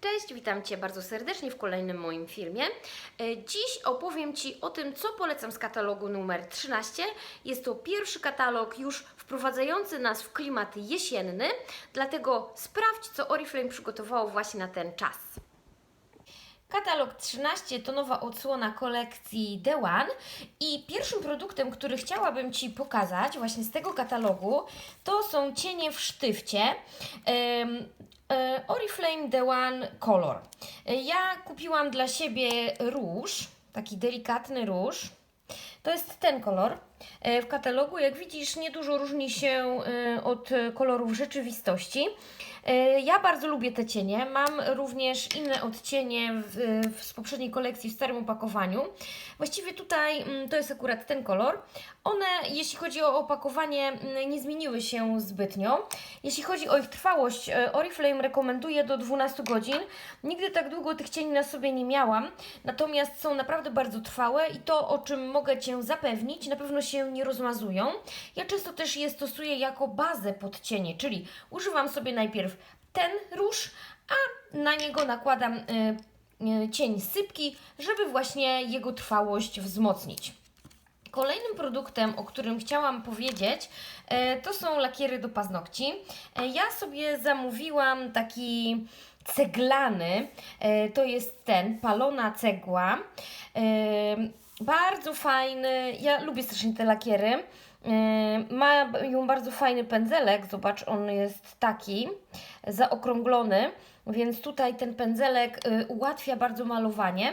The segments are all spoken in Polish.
Cześć, witam Cię bardzo serdecznie w kolejnym moim filmie. E, Dziś opowiem Ci o tym, co polecam z katalogu numer 13. Jest to pierwszy katalog już wprowadzający nas w klimat jesienny, dlatego sprawdź, co Oriflame przygotowało właśnie na ten czas. Katalog 13 to nowa odsłona kolekcji The One i pierwszym produktem, który chciałabym Ci pokazać właśnie z tego katalogu, to są cienie w sztywcie Oriflame The One Color. E, Ja kupiłam dla siebie róż, taki delikatny róż. To jest ten kolor. E, W katalogu, jak widzisz, niedużo różni się e, od kolorów rzeczywistości. E, Ja bardzo lubię te cienie. Mam również inne odcienie w, w, z poprzedniej kolekcji w starym opakowaniu. Właściwie tutaj mm, to jest akurat ten kolor. One, jeśli chodzi o opakowanie, mm, nie zmieniły się zbytnio. Jeśli chodzi o ich trwałość, Oriflame rekomenduje do 12 godzin. Nigdy tak długo tych cieni na sobie nie miałam, natomiast są naprawdę bardzo trwałe i to, o czym mogę Cię zapewnić, na pewno się nie rozmazują. Ja często też je stosuję jako bazę pod cienie, czyli używam sobie najpierw ten róż, a na niego nakładam y, y, cień sypki, żeby właśnie jego trwałość wzmocnić. Kolejnym produktem, o którym chciałam powiedzieć, e, to są lakiery do paznokci. E, Ja sobie zamówiłam taki ceglany, to jest ten, palona cegła. Bardzo fajny, ja lubię strasznie te lakiery. E, Mają bardzo fajny pędzelek, zobacz, on jest taki, zaokrąglony. Więc tutaj ten pędzelek y, ułatwia bardzo malowanie.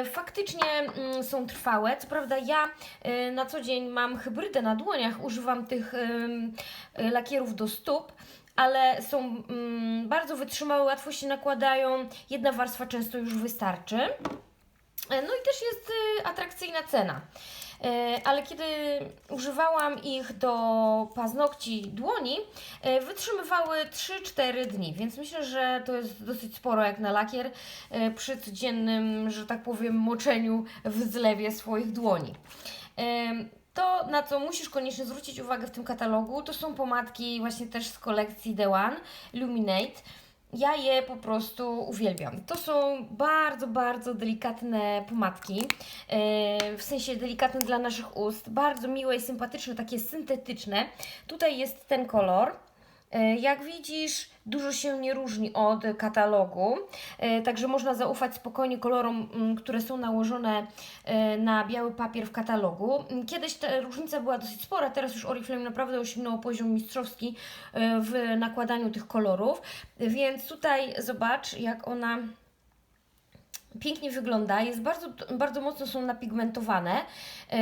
Y, faktycznie mm, są trwałe. Co prawda ja y, na co dzień mam hybrydę na dłoniach, używam tych y, lakierów do stóp. Ale są mm, bardzo wytrzymałe, łatwo się nakładają. Jedna warstwa często już wystarczy. E, No i też jest y, atrakcyjna cena. E, Ale kiedy używałam ich do paznokci dłoni, e, wytrzymywały 3-4 dni, więc myślę, że to jest dosyć sporo jak na lakier przy codziennym, że tak powiem, moczeniu w zlewie swoich dłoni. To, na co musisz koniecznie zwrócić uwagę w tym katalogu, to są pomadki właśnie też z kolekcji The One, Luminate. Ja je po prostu uwielbiam. To są bardzo, bardzo delikatne pomadki, e, w sensie delikatne dla naszych ust, bardzo miłe i sympatyczne, takie syntetyczne. Tutaj jest ten kolor. E, Jak widzisz, dużo się nie różni od katalogu, e, także można zaufać spokojnie kolorom, mm, które są nałożone e, na biały papier w katalogu. Mm, Kiedyś ta różnica była dosyć spora, teraz już Oriflame naprawdę osiągnęło poziom mistrzowski w nakładaniu tych kolorów, więc tutaj zobacz, jak ona pięknie wygląda, jest bardzo, bardzo mocno są napigmentowane, e,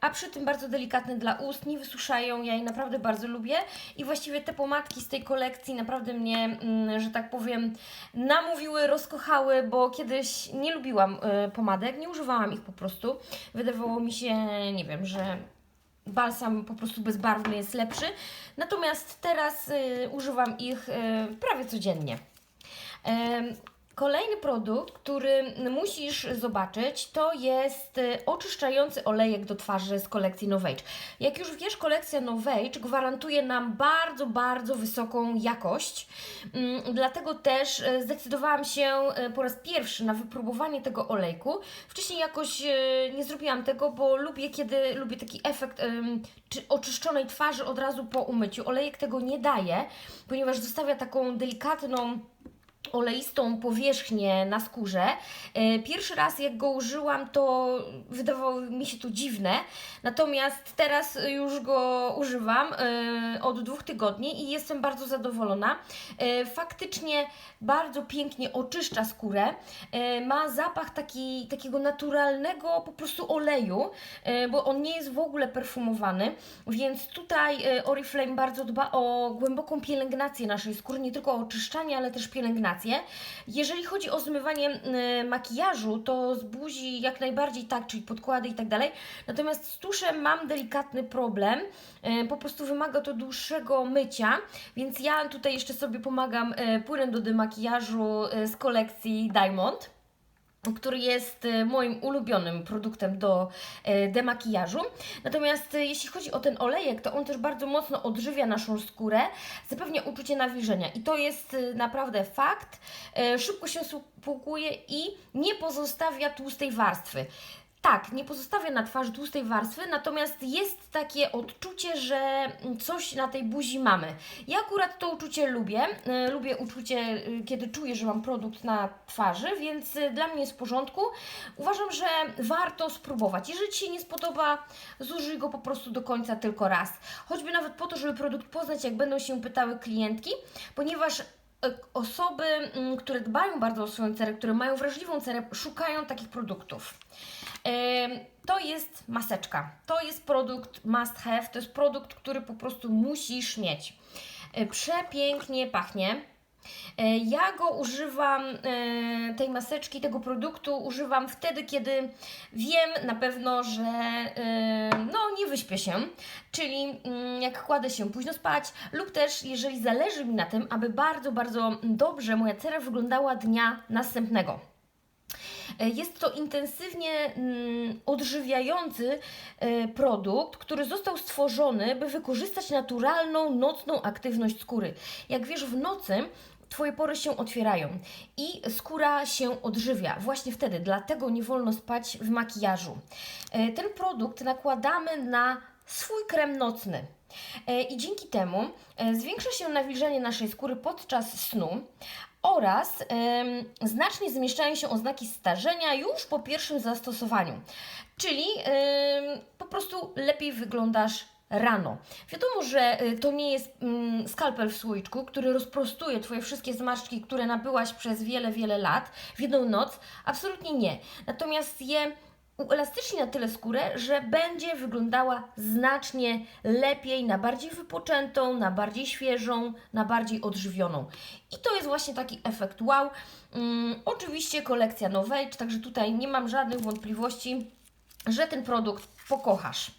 a przy tym bardzo delikatne dla ust, nie wysuszają, ja je naprawdę bardzo lubię. I właściwie te pomadki z tej kolekcji naprawdę mnie, mm, że tak powiem, namówiły, rozkochały, bo kiedyś nie lubiłam e, pomadek, nie używałam ich po prostu, wydawało mi się, nie wiem, że balsam po prostu bezbarwny jest lepszy, natomiast teraz e, używam ich prawie codziennie. Kolejny produkt, który musisz zobaczyć, to jest y, oczyszczający olejek do twarzy z kolekcji Novage. Jak już wiesz, kolekcja Novage gwarantuje nam bardzo, bardzo wysoką jakość. Mm, Dlatego też y, zdecydowałam się y, po raz pierwszy na wypróbowanie tego olejku. Wcześniej jakoś nie zrobiłam tego, bo lubię, kiedy lubię taki efekt oczyszczonej twarzy od razu po umyciu. Olejek tego nie daje, ponieważ zostawia taką delikatną oleistą powierzchnię na skórze. E, Pierwszy raz jak go użyłam, to wydawało mi się to dziwne, natomiast teraz już go używam e, od dwóch tygodni i jestem bardzo zadowolona. E, Faktycznie bardzo pięknie oczyszcza skórę, ma zapach taki, takiego naturalnego po prostu oleju, bo on nie jest w ogóle perfumowany, więc tutaj Oriflame bardzo dba o głęboką pielęgnację naszej skóry, nie tylko o oczyszczanie, ale też pielęgnację. Jeżeli chodzi o zmywanie e, makijażu, to z buzi jak najbardziej tak, czyli podkłady i tak dalej. Natomiast z tuszem mam delikatny problem. E, Po prostu wymaga to dłuższego mycia, więc ja tutaj jeszcze sobie pomagam e, płynem do demakijażu z kolekcji Diamond. Który jest e, moim ulubionym produktem do e, demakijażu. Natomiast e, jeśli chodzi o ten olejek, to on też bardzo mocno odżywia naszą skórę, zapewnia uczucie nawilżenia i to jest naprawdę fakt. Szybko się spłukuje i nie pozostawia tłustej warstwy. Tak, nie pozostawia na twarzy tłustej warstwy, natomiast jest takie odczucie, że coś na tej buzi mamy. Ja akurat to uczucie lubię. E, Lubię uczucie, e, kiedy czuję, że mam produkt na twarzy, więc e, dla mnie jest w porządku. Uważam, że warto spróbować. Jeżeli Ci się nie spodoba, zużyj go po prostu do końca tylko raz. Choćby nawet po to, żeby produkt poznać, jak będą się pytały klientki, ponieważ osoby, które dbają bardzo o swoją cerę, które mają wrażliwą cerę, szukają takich produktów. To jest maseczka. To jest produkt must have. To jest produkt, który po prostu musisz mieć. E, Przepięknie pachnie. E, Ja go używam, e, tej maseczki, tego produktu używam wtedy, kiedy wiem na pewno, że no, nie wyśpię się, czyli mm, jak kładę się późno spać, lub też jeżeli zależy mi na tym, aby bardzo, bardzo dobrze moja cera wyglądała dnia następnego. E, Jest to intensywnie mm, odżywiający e, produkt, który został stworzony, by wykorzystać naturalną nocną aktywność skóry. Jak wiesz, w nocy Twoje pory się otwierają i skóra się odżywia. Właśnie wtedy, dlatego nie wolno spać w makijażu. E, Ten produkt nakładamy na swój krem nocny. I dzięki temu zwiększa się nawilżenie naszej skóry podczas snu oraz em, znacznie zmniejszają się oznaki starzenia już po pierwszym zastosowaniu. Czyli em, po prostu lepiej wyglądasz rano. Wiadomo, że y, to nie jest mm, skalpel w słoiczku, który rozprostuje Twoje wszystkie zmarszczki, które nabyłaś przez wiele, wiele lat w jedną noc. Absolutnie nie. Natomiast je uelastyczni na tyle skórę, że będzie wyglądała znacznie lepiej, na bardziej wypoczętą, na bardziej świeżą, na bardziej odżywioną. I to jest właśnie taki efekt wow. Mm, oczywiście kolekcja Novage, także tutaj nie mam żadnych wątpliwości, że ten produkt pokochasz.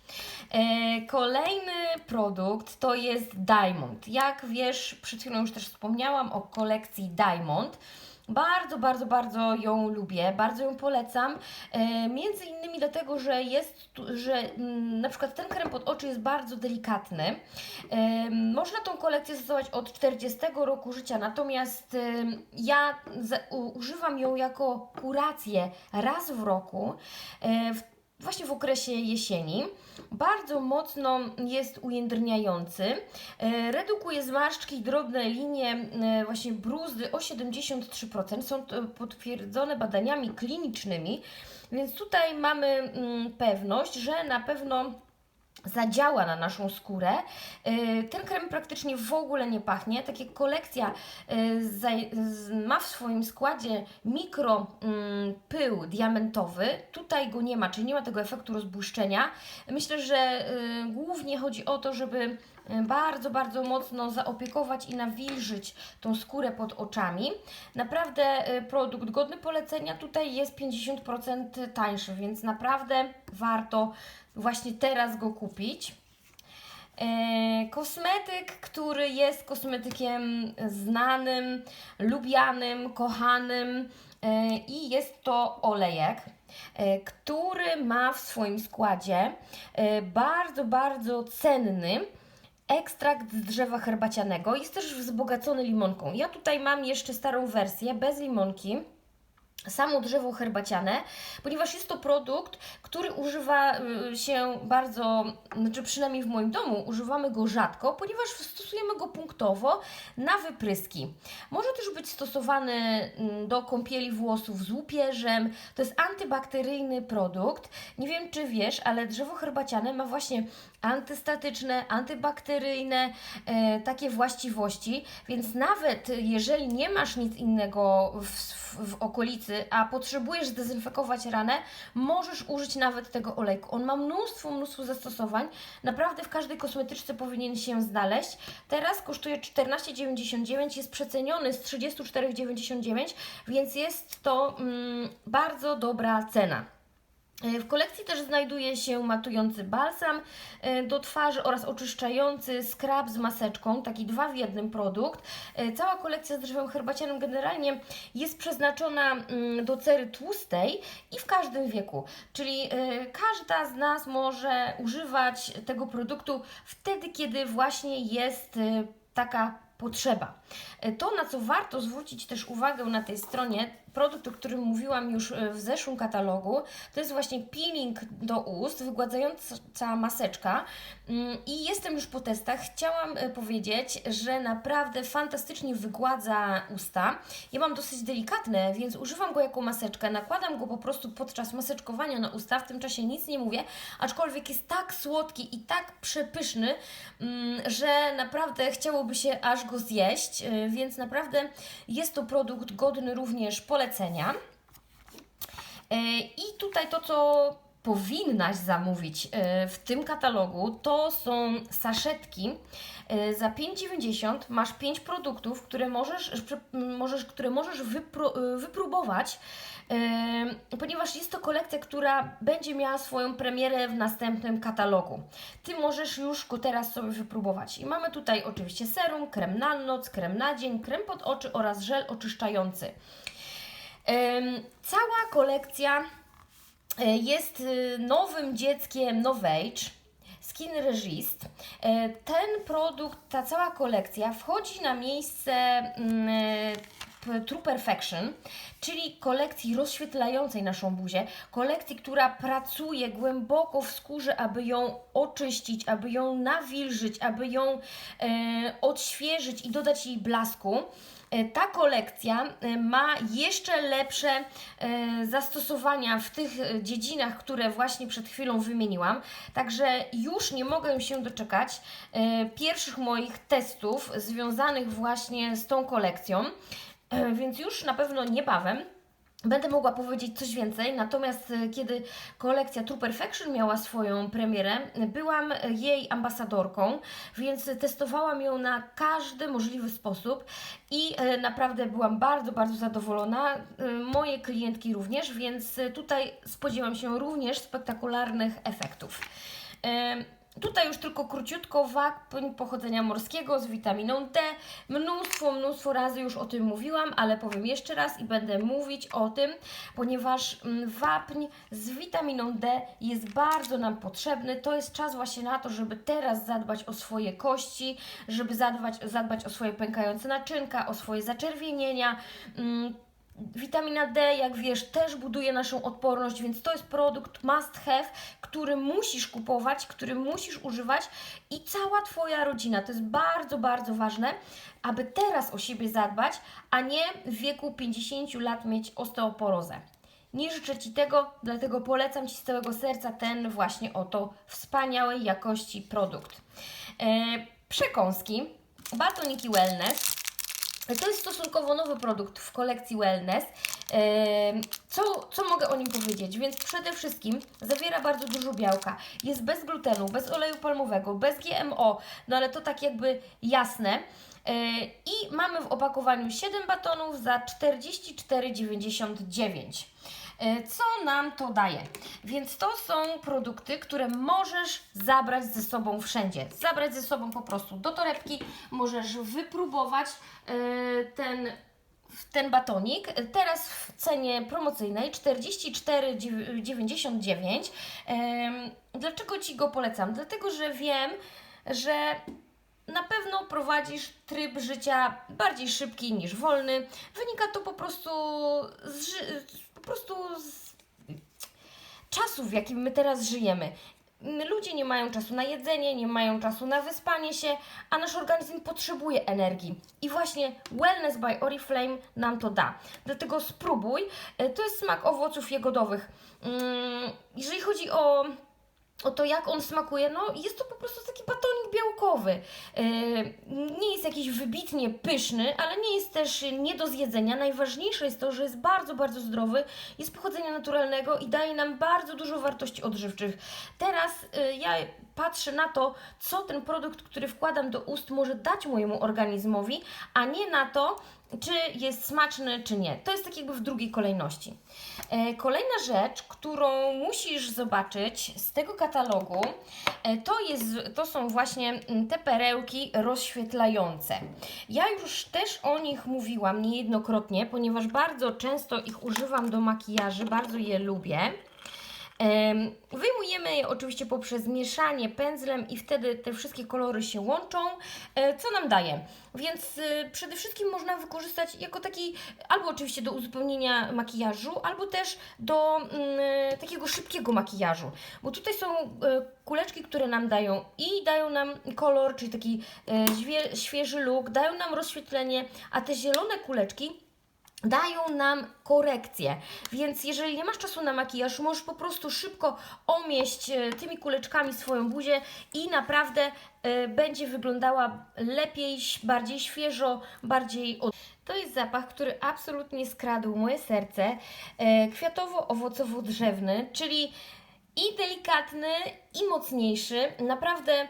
E, kolejny produkt to jest Diamond. Jak wiesz, przed chwilą już też wspomniałam o kolekcji Diamond. Bardzo, bardzo, bardzo ją lubię, bardzo ją polecam. E, między innymi dlatego, że jest, że mm, na przykład ten krem pod oczy jest bardzo delikatny. E, można tą kolekcję stosować od 40 roku życia, natomiast e, ja używam ją jako kurację raz w roku. Właśnie w okresie jesieni. Bardzo mocno jest ujędrniający. E, Redukuje zmarszczki drobne linie, e, właśnie bruzdy o 73%. Są potwierdzone badaniami klinicznymi, więc tutaj mamy mm, pewność, że na pewno zadziała na naszą skórę. Yy, Ten krem praktycznie w ogóle nie pachnie. Tak jak kolekcja z- ma w swoim składzie mikro mm, pył diamentowy, tutaj go nie ma, czyli nie ma tego efektu rozbłyszczenia. Myślę, że yy, głównie chodzi o to, żeby bardzo, bardzo mocno zaopiekować i nawilżyć tą skórę pod oczami. Naprawdę produkt godny polecenia. Tutaj jest 50% tańszy, więc naprawdę warto właśnie teraz go kupić. E, kosmetyk, który jest kosmetykiem znanym, lubianym, kochanym e, i jest to olejek, e, który ma w swoim składzie bardzo, bardzo cenny ekstrakt z drzewa herbacianego. Jest też wzbogacony limonką. Ja tutaj mam jeszcze starą wersję bez limonki samo drzewo herbaciane, ponieważ jest to produkt, który używa y, się bardzo, znaczy przynajmniej w moim domu używamy go rzadko, ponieważ stosujemy go punktowo na wypryski. Może też być stosowany mm, do kąpieli włosów z łupieżem. To jest antybakteryjny produkt. Nie wiem, czy wiesz, ale drzewo herbaciane ma właśnie antystatyczne, antybakteryjne e, takie właściwości, więc nawet jeżeli nie masz nic innego w, w, okolicy, a potrzebujesz zdezynfekować ranę, możesz użyć nawet tego olejku. On ma mnóstwo, mnóstwo zastosowań. Naprawdę w każdej kosmetyczce powinien się znaleźć. Teraz kosztuje 14,99, jest przeceniony z 34,99, więc jest to mm, bardzo dobra cena. E, W kolekcji też znajduje się matujący balsam e, do twarzy oraz oczyszczający skrab z maseczką, taki dwa w jednym produkt. E, Cała kolekcja z drzewem herbacianym generalnie jest przeznaczona mm, do cery tłustej i w każdym wieku, czyli każda z nas może używać tego produktu wtedy, kiedy właśnie jest taka potrzeba. To, na co warto zwrócić też uwagę na tej stronie, produkt, o którym mówiłam już e, w zeszłym katalogu, to jest właśnie peeling do ust, wygładzająca maseczka. Mm, I jestem już po testach. Chciałam e, powiedzieć, że naprawdę fantastycznie wygładza usta. Ja mam dosyć delikatne, więc używam go jako maseczkę. Nakładam go po prostu podczas maseczkowania na usta. W tym czasie nic nie mówię, aczkolwiek jest tak słodki i tak przepyszny, mm, że naprawdę chciałoby się aż go zjeść. e, Więc naprawdę jest to produkt godny również polecenia. E, I tutaj to, co powinnaś zamówić e, w tym katalogu, to są saszetki. E, Za 5,90 masz 5 produktów, które możesz, możesz, które możesz wypro, wypróbować, ponieważ jest to kolekcja, która będzie miała swoją premierę w następnym katalogu. Ty możesz już go teraz sobie wypróbować. I mamy tutaj oczywiście serum, krem na noc, krem na dzień, krem pod oczy oraz żel oczyszczający. Cała kolekcja e, jest e, nowym dzieckiem Novage. Skin Regist. E, Ten produkt, ta cała kolekcja wchodzi na miejsce mm, e, True Perfection, czyli kolekcji rozświetlającej naszą buzię, kolekcji, która pracuje głęboko w skórze, aby ją oczyścić, aby ją nawilżyć, aby ją e, odświeżyć i dodać jej blasku. E, Ta kolekcja e, ma jeszcze lepsze e, zastosowania w tych dziedzinach, które właśnie przed chwilą wymieniłam. Także już nie mogę się doczekać pierwszych moich testów związanych właśnie z tą kolekcją. Więc już na pewno niebawem Będę mogła powiedzieć coś więcej, natomiast e, kiedy kolekcja True Perfection miała swoją premierę, byłam e, jej ambasadorką, więc testowałam ją na każdy możliwy sposób i e, naprawdę byłam bardzo, bardzo zadowolona. Moje klientki również, więc tutaj spodziewam się również spektakularnych efektów. Tutaj już tylko króciutko wapń pochodzenia morskiego z witaminą D. Mnóstwo, mnóstwo razy już o tym mówiłam, ale powiem jeszcze raz i będę mówić o tym, ponieważ mm, wapń z witaminą D jest bardzo nam potrzebny. To jest czas właśnie na to, żeby teraz zadbać o swoje kości, żeby zadbać, zadbać o swoje pękające naczynka, o swoje zaczerwienienia. Witamina D, jak wiesz, też buduje naszą odporność, więc to jest produkt must have, który musisz kupować, który musisz używać i cała Twoja rodzina. To jest bardzo, bardzo ważne, aby teraz o siebie zadbać, a nie w wieku 50 lat mieć osteoporozę. Nie życzę Ci tego, dlatego polecam Ci z całego serca ten właśnie oto wspaniałej jakości produkt. E, przekąski, batoniki wellness, to jest stosunkowo nowy produkt w kolekcji Wellness. Co, co mogę o nim powiedzieć? Więc przede wszystkim zawiera bardzo dużo białka. Jest bez glutenu, bez oleju palmowego, bez GMO, no ale to tak jakby jasne. E, I mamy w opakowaniu 7 batonów za 44,99. E, Co nam to daje? Więc to są produkty, które możesz zabrać ze sobą wszędzie. Zabrać ze sobą po prostu do torebki, możesz wypróbować e, ten ten batonik teraz w cenie promocyjnej 44,99. Em, Dlaczego Ci go polecam? Dlatego, że wiem, że na pewno prowadzisz tryb życia bardziej szybki niż wolny. Wynika to po prostu z, prostu z czasów, w jakim my teraz żyjemy. Ludzie nie mają czasu na jedzenie, nie mają czasu na wyspanie się, a nasz organizm potrzebuje energii. I właśnie Wellness by Oriflame nam to da. Dlatego spróbuj. E, To jest smak owoców jagodowych. Mm, Jeżeli chodzi o o to, jak on smakuje, no jest to po prostu Yy, nie jest jakiś wybitnie pyszny, ale nie jest też nie do zjedzenia. Najważniejsze jest to, że jest bardzo, bardzo zdrowy, jest pochodzenia naturalnego i daje nam bardzo dużo wartości odżywczych. Teraz yy, ja patrzę na to, co ten produkt, który wkładam do ust, może dać mojemu organizmowi, a nie na to, czy jest smaczny, czy nie. To jest tak jakby w drugiej kolejności. E, Kolejna rzecz, którą musisz zobaczyć z tego katalogu, e, to, jest, to są właśnie mm, te perełki rozświetlające. Ja już też o nich mówiłam niejednokrotnie, ponieważ bardzo często ich używam do makijaży, bardzo je lubię. Em, Wyjmujemy je oczywiście poprzez mieszanie pędzlem i wtedy te wszystkie kolory się łączą, e, co nam daje. Więc y, przede wszystkim można wykorzystać jako taki, albo oczywiście do uzupełnienia makijażu, albo też do mm, takiego szybkiego makijażu. Bo tutaj są e, kuleczki, które nam dają i dają nam kolor, czyli taki e, świe- świeży look, dają nam rozświetlenie, a te zielone kuleczki dają nam korekcję. Więc jeżeli nie masz czasu na makijaż, możesz po prostu szybko omieść e, tymi kuleczkami swoją buzię i naprawdę e, będzie wyglądała lepiej, bardziej świeżo, bardziej od... To jest zapach, który absolutnie skradł moje serce. E, Kwiatowo-owocowo-drzewny, czyli i delikatny, i mocniejszy. Naprawdę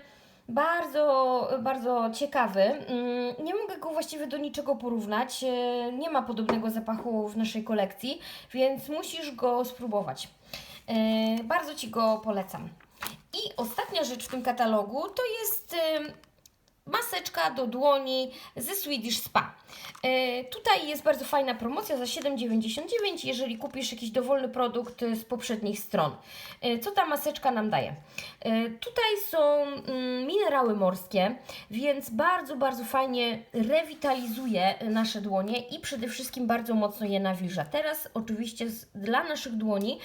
bardzo, bardzo ciekawy. Mm, Nie mogę go właściwie do niczego porównać. E, Nie ma podobnego zapachu w naszej kolekcji, więc musisz go spróbować. E, Bardzo Ci go polecam. I ostatnia rzecz w tym katalogu to jest maseczka do dłoni ze Swedish Spa. E, tutaj jest bardzo fajna promocja za 7,99, jeżeli kupisz jakiś dowolny produkt z poprzednich stron. E, co ta maseczka nam daje? E, tutaj są mm, minerały morskie, więc bardzo, bardzo fajnie rewitalizuje nasze dłonie i przede wszystkim bardzo mocno je nawilża. Teraz oczywiście dla naszych dłoni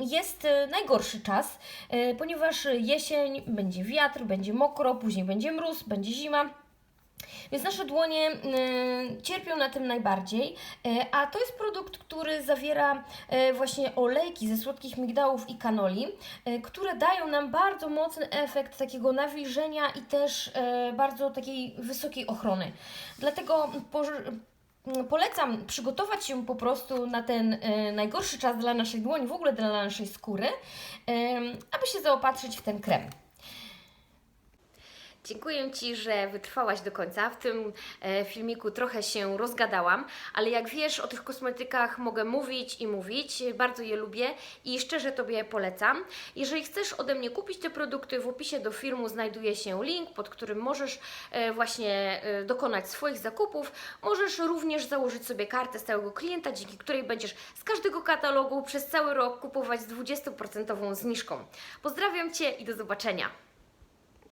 jest najgorszy czas, ponieważ jesień, będzie wiatr, będzie mokro, później będzie mróz, będzie zima. Więc nasze dłonie y, cierpią na tym najbardziej, y, a to jest produkt, który zawiera y, właśnie olejki ze słodkich migdałów i kanoli, które dają nam bardzo mocny efekt takiego nawilżenia i też bardzo takiej wysokiej ochrony. Dlatego mm, polecam przygotować się po prostu na ten najgorszy czas dla naszej dłoni, w ogóle dla naszej skóry, aby się zaopatrzyć w ten krem. Dziękuję Ci, że wytrwałaś do końca. W tym e, filmiku trochę się rozgadałam, ale jak wiesz, o tych kosmetykach mogę mówić i mówić. Bardzo je lubię i szczerze Tobie polecam. Jeżeli chcesz ode mnie kupić te produkty, w opisie do filmu znajduje się link, pod którym możesz e, właśnie e, dokonać swoich zakupów. Możesz również założyć sobie kartę stałego klienta, dzięki której będziesz z każdego katalogu przez cały rok kupować z 20% zniżką. Pozdrawiam Cię i do zobaczenia.